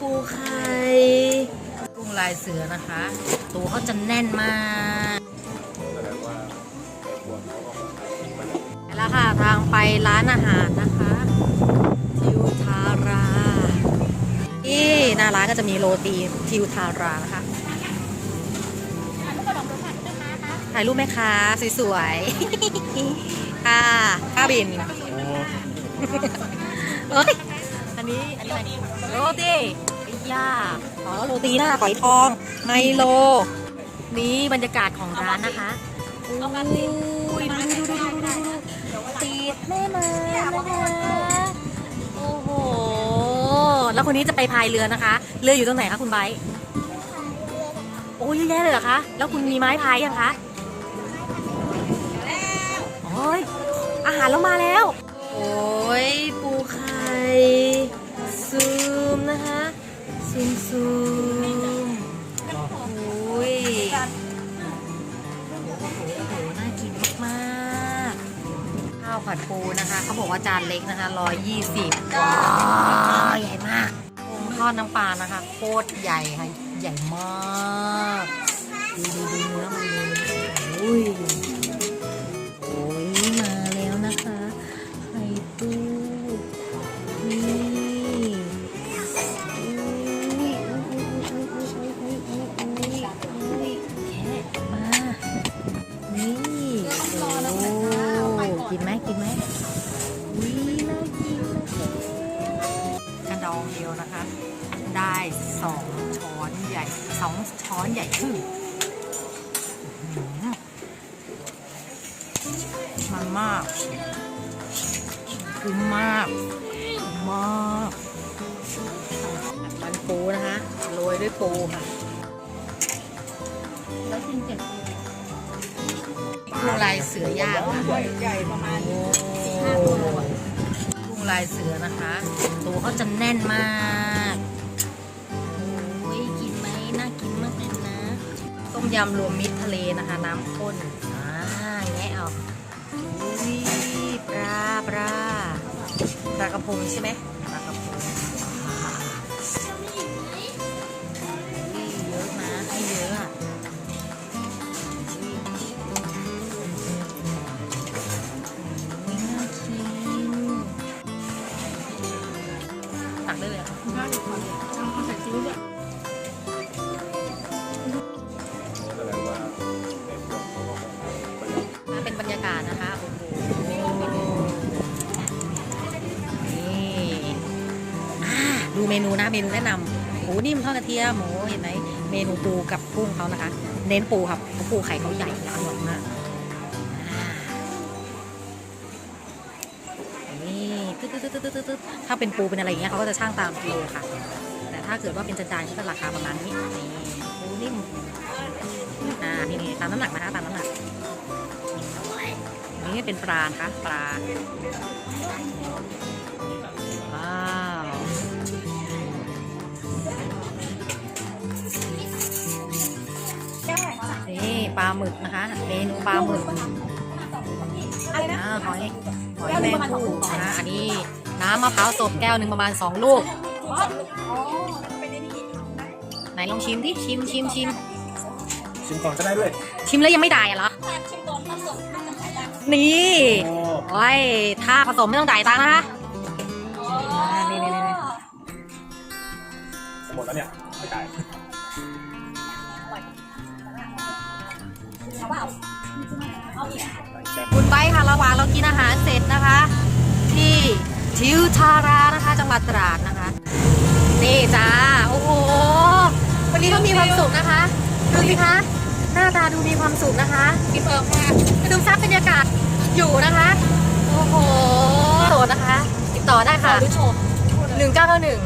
ปูไข่กุ้งลายเสือนะคะ ตัวเขาจะแน่นมากไปแล้วค่ะทางไปร้านอาหารนะคะทิวทาราที่หน้าร้านก็จะมีโรตีทิวทารานะคะถ่ายรูปไหมคะสวยๆ ค่ะข้าวบินเอ้ย อันนี้ อันนี้อะไรนี่โรตีไอ้ย่าอ๋อโรตีหน้าฝอยทองไมโล นี่บรรยากาศของร้านนะคะอุ้ยดูดูดูดูดูดูดูติดแม่น้ำนะคะโอ้โห แล้วคนนี้จะไปพายเรือนะคะ เรืออยู่ตรงไหนคะคุณไบร์ทโอ้ยเยอะแยะเลยเหรอคะ แล้วคุณมีไม้พายยังคะโอ้ยอาหารเรามาแล้ว ซูมซูมโอ้ยโอ้โหโหน่ากินมากๆ ข้าวผัดปูนะคะ เขาบอกว่าจานเล็กนะคะร้อยยี่สิบว้าวใหญ่มากปูทอดน้ำปลานะคะ โคตรใหญ่ค่ะ ใหญ่มาก ดูดูดู ดองเดียวนะคะ ได้สองช้อนใหญ่สองช้อนใหญ่ครึ่งอื้อหือมันมากคุ้มมากคุ้มมากมันปูนะคะโรยด้วยปูค่ะแล้วกินเจ็ดกุ้งลายเสือย่างค่ะใหญ่ประมาณโอ้กุ้ง ลายเสือนะคะ ตัวเขาจะแน่นมากโอ้ยกินไหมน่ากินมากเลยนะ ต้มยำรวมมิตรทะเลนะคะ น้ำข้นอ่าแงะเอาอุ้ยปลาปลาปลากระพงใช่ไหมปลากระพง ดูเมนูนะเมนูแนะนำหมูนิ่มทอดกระเทียมหมูเห็นไหมเมนูปูกับกุ้งเขานะคะ เน้นปูครับปูไข่เขาใหญ่อร่อยมากนี่ตึ๊ดตึ๊ดตึ๊ดตึ๊ดตึ๊ดตึ๊ดถ้าเป็นปูเป็นอะไรอย่างเงี้ยเขาก็จะช่างตามกิโลค่ะ แต่ถ้าเกิดว่าเป็นจานๆก็จะราคาประมาณนี้นี่ปูนิ่มอ่านี่นี่ตามน้ำหนักนะคะตามน้ำหนักนี่เป็นปลานะคะปลา ลาหมึกนะคะเมนูปลาหมึกอะไรนะอ่าหอยหอยแมงคู่นะอันนี้น้ำมะพร้าวสดแก้วหนึ่งประมาณ2ลูกอ๋อเป็นไอ้นี่ไหนลองชิมดิชิมชิมชิมชิมก่อนก็ได้ด้วย ชิมแล้วยังไม่ได้อะเหรอชิมก่อนผสมถ้าจะใช้ได้นี่โอ้โอ้ยถ้าผสมไม่ต้องจ่ายตังค์นะคะอ๋อนี่นี่นี่นี่หมดแล้วเนี่ยไม่ได้เอาเปล่าเอาเนี่ย คุณไปค่ะระหว่างเรากินอาหารเสร็จนะคะ ที่ทิวทารานะคะ จังหวัดตราดนะคะ นี่จ้าโอ้โหวันนี้ก็มีความสุขนะคะ ดูสิคะหน้าตาดูมีความสุขนะคะกินเปิดมาซึมซับบรรยากาศอยู่นะคะโอ้โหโสดนะคะ ติดต่อได้ค่ะหรือโชว์หนึ่งเก้าเก้าหนึ่ง